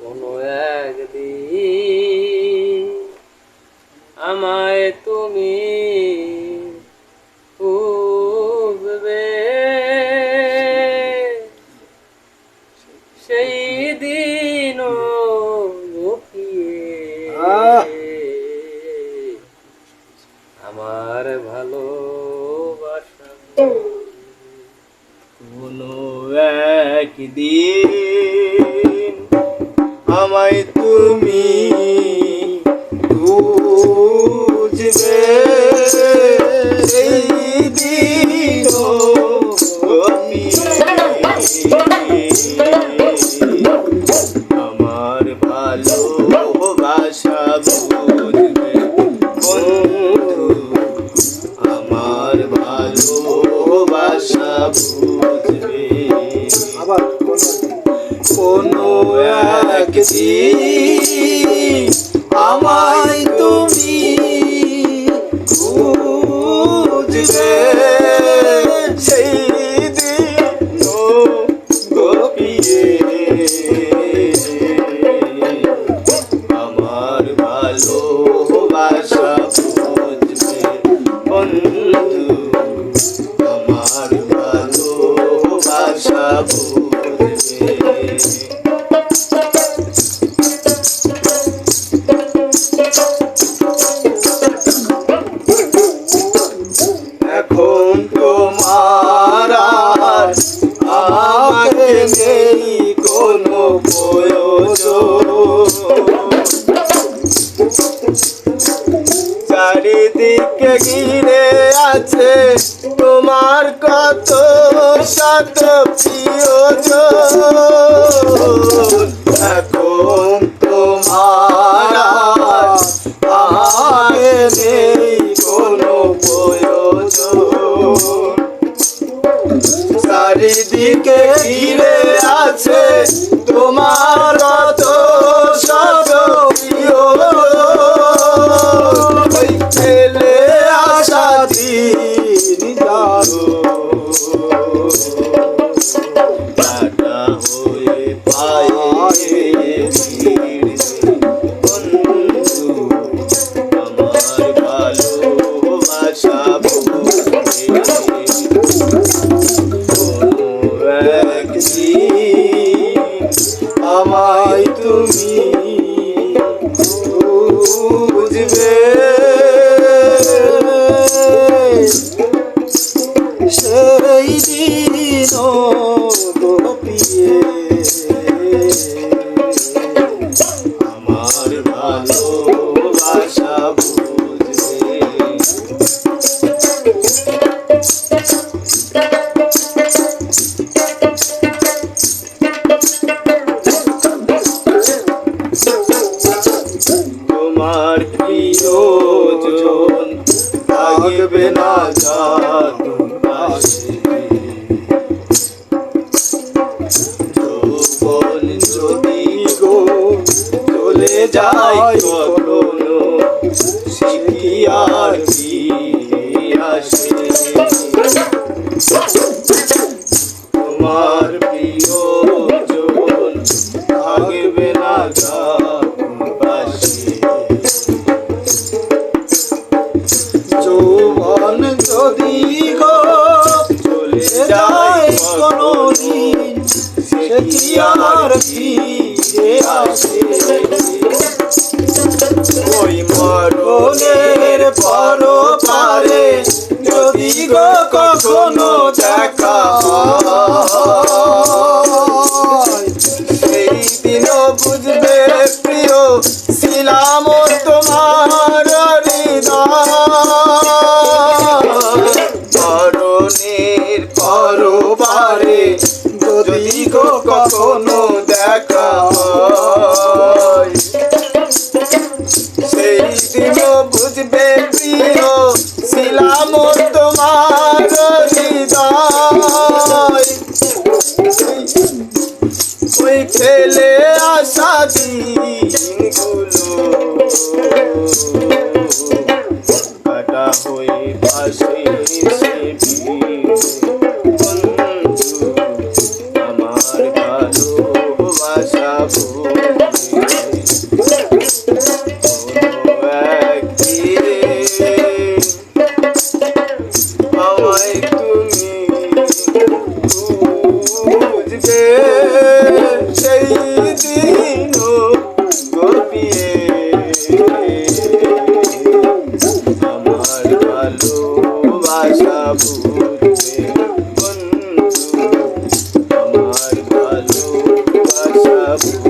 কোনো একদিন আমায় তুমি খুঁজবে সেই আহ! আমার ভালোবাসা কোনো একদিন আমায় তুমি বুঝবে? আমার ভালোবাসা বুঝবে। বন্ধু আমার ভালোবাসা বুঝবে। আবার কোনো একদিন আমায় তুমি খুঁজবে। সেই আমার ভালোবাসা বুঝবে বন্ধু। চারিদিকে ঘিরে আছে তোমার কত শত প্রিয়জন। এখন তোমার নেই কোনো প্রয়োজন। চারিদিকে ঘিরে আছে আমায় তুমি বুঝবে সেই দিন ভালোবাসা বুঝবে তোমার প্রিয়জন থাকবে না পাশে যায় কখনো সে কি আর আসে? তোমার প্রিয়জন থাকবে না পাশে যৌবন যদি গো চলে যায় সে আসে? বুঝবে প্রিয়, ছিলাম তোমার মরণের পরবারে যদি গো কখনো দেখা সেই দিনও বুঝবে প্রিয়, ছিলাম বন্ধু আমার ভালোবাসা বুঝবে